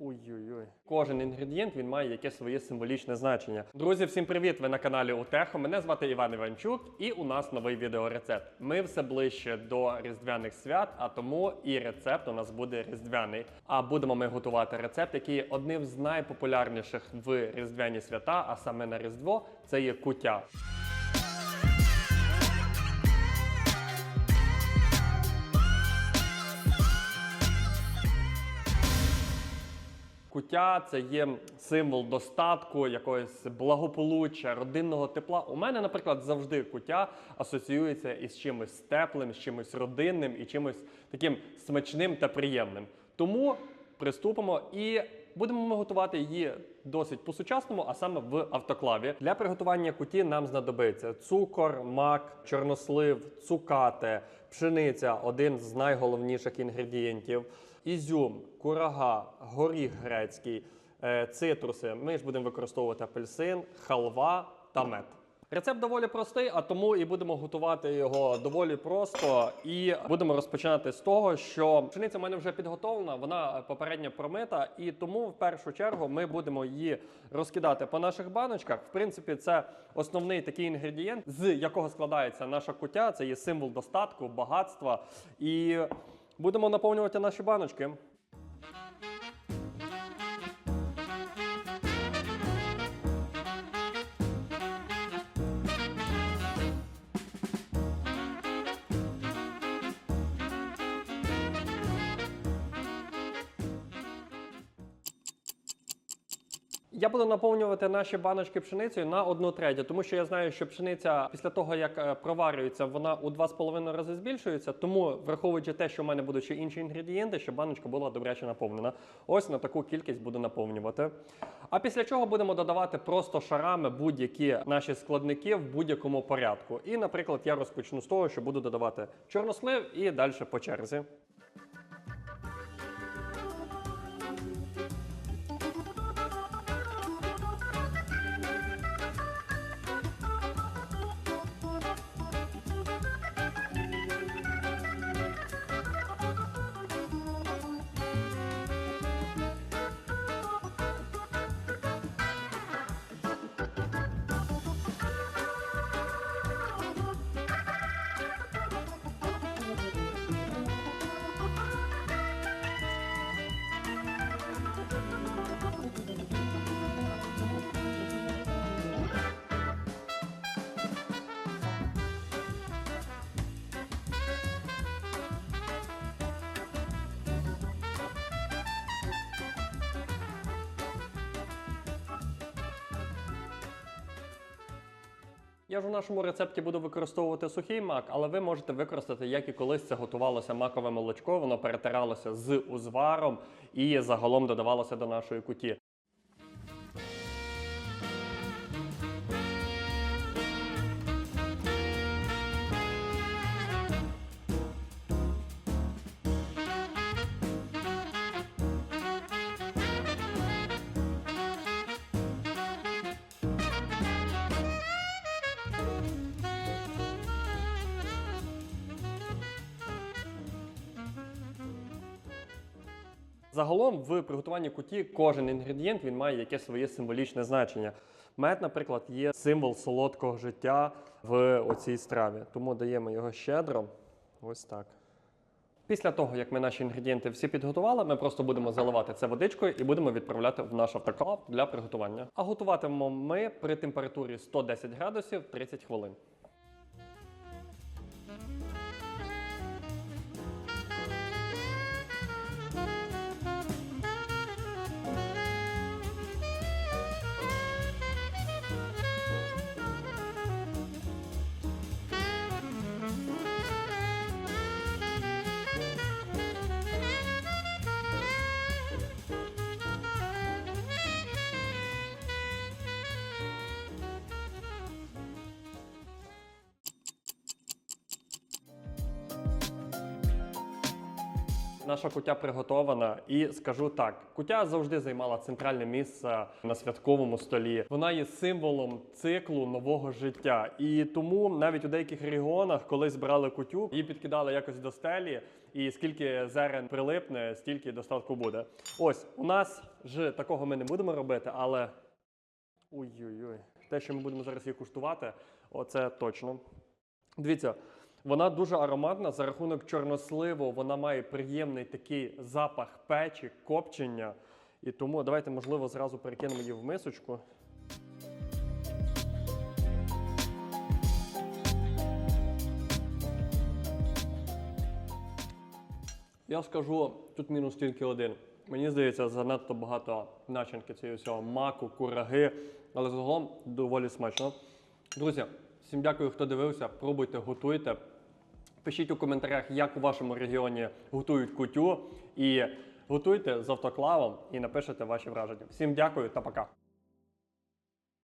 Ой-ой-ой. Кожен інгредієнт він має якесь своє символічне значення. Друзі, всім привіт! Ви на каналі Утехо. Мене звати Іван Іванчук, і у нас новий відеорецепт. Ми все ближче до різдвяних свят, а тому і рецепт у нас буде різдвяний. А будемо ми готувати рецепт, який одним з найпопулярніших в різдвяні свята, а саме на Різдво, це є куття. Куття це є символ достатку, якогось благополуччя, родинного тепла. У мене, наприклад, завжди куття асоціюється із чимось теплим, з чимось родинним і чимось таким смачним та приємним. Тому приступимо і будемо ми готувати її досить по-сучасному, а саме в автоклаві. Для приготування куті нам знадобиться цукор, мак, чорнослив, цукати, пшениця один з найголовніших інгредієнтів. Ізюм, курага, горіх грецький, е, цитруси. Ми ж будемо використовувати апельсин, халва та мед. Рецепт доволі простий, а тому і будемо готувати його доволі просто. І будемо розпочинати з того, що пшениця в мене вже підготовлена, вона попередньо промита, і тому в першу чергу ми будемо її розкидати по наших баночках. В принципі, це основний такий інгредієнт, з якого складається наша куття. Це є символ достатку, багатства. І будемо наповнювати наші баночки. Я буду наповнювати наші баночки пшеницею на одну третю, тому що я знаю, що пшениця після того, як е, проварюється, вона у 2,5 рази збільшується. Тому, враховуючи те, що в мене будуть ще інші інгредієнти, щоб баночка була добряче наповнена. Ось на таку кількість буду наповнювати. А після чого будемо додавати просто шарами будь-які наші складники в будь-якому порядку. І, наприклад, я розпочну з того, що буду додавати чорнослив і далі по черзі. Я ж у нашому рецепті буду використовувати сухий мак, але ви можете використати, як і колись це готувалося макове молочко, воно перетиралося з узваром і загалом додавалося до нашої куті. Загалом в приготуванні куті кожен інгредієнт він має якесь своє символічне значення. Мед, наприклад, є символ солодкого життя в оцій страві, тому даємо його щедро. Ось так. Після того, як ми наші інгредієнти всі підготували, ми просто будемо заливати це водичкою і будемо відправляти в наш автоклав для приготування. А готуватимемо ми при температурі 110 градусів 30 хвилин. Наша кутя приготована, і скажу так: кутя завжди займала центральне місце на святковому столі. Вона є символом циклу нового життя. І тому навіть у деяких регіонах, коли збирали кутю, її підкидали якось до стелі, і скільки зерен прилипне, стільки достатку буде. Ось у нас ж такого ми не будемо робити, але ой-ой-ой, те, що ми будемо зараз її куштувати, оце точно. Дивіться, вона дуже ароматна за рахунок чорносливу. Вона має приємний такий запах печі, копчення. І тому давайте, можливо, зразу перекинемо її в мисочку. Я скажу, тут мінус тільки один. Мені здається, занадто багато начинки цієї всього маку, кураги, але загалом доволі смачно. Друзі, всім дякую, хто дивився. Пробуйте, готуйте. Пишіть у коментарях, як у вашому регіоні готують кутю. І готуйте з автоклавом і напишете ваші враження. Всім дякую та пока.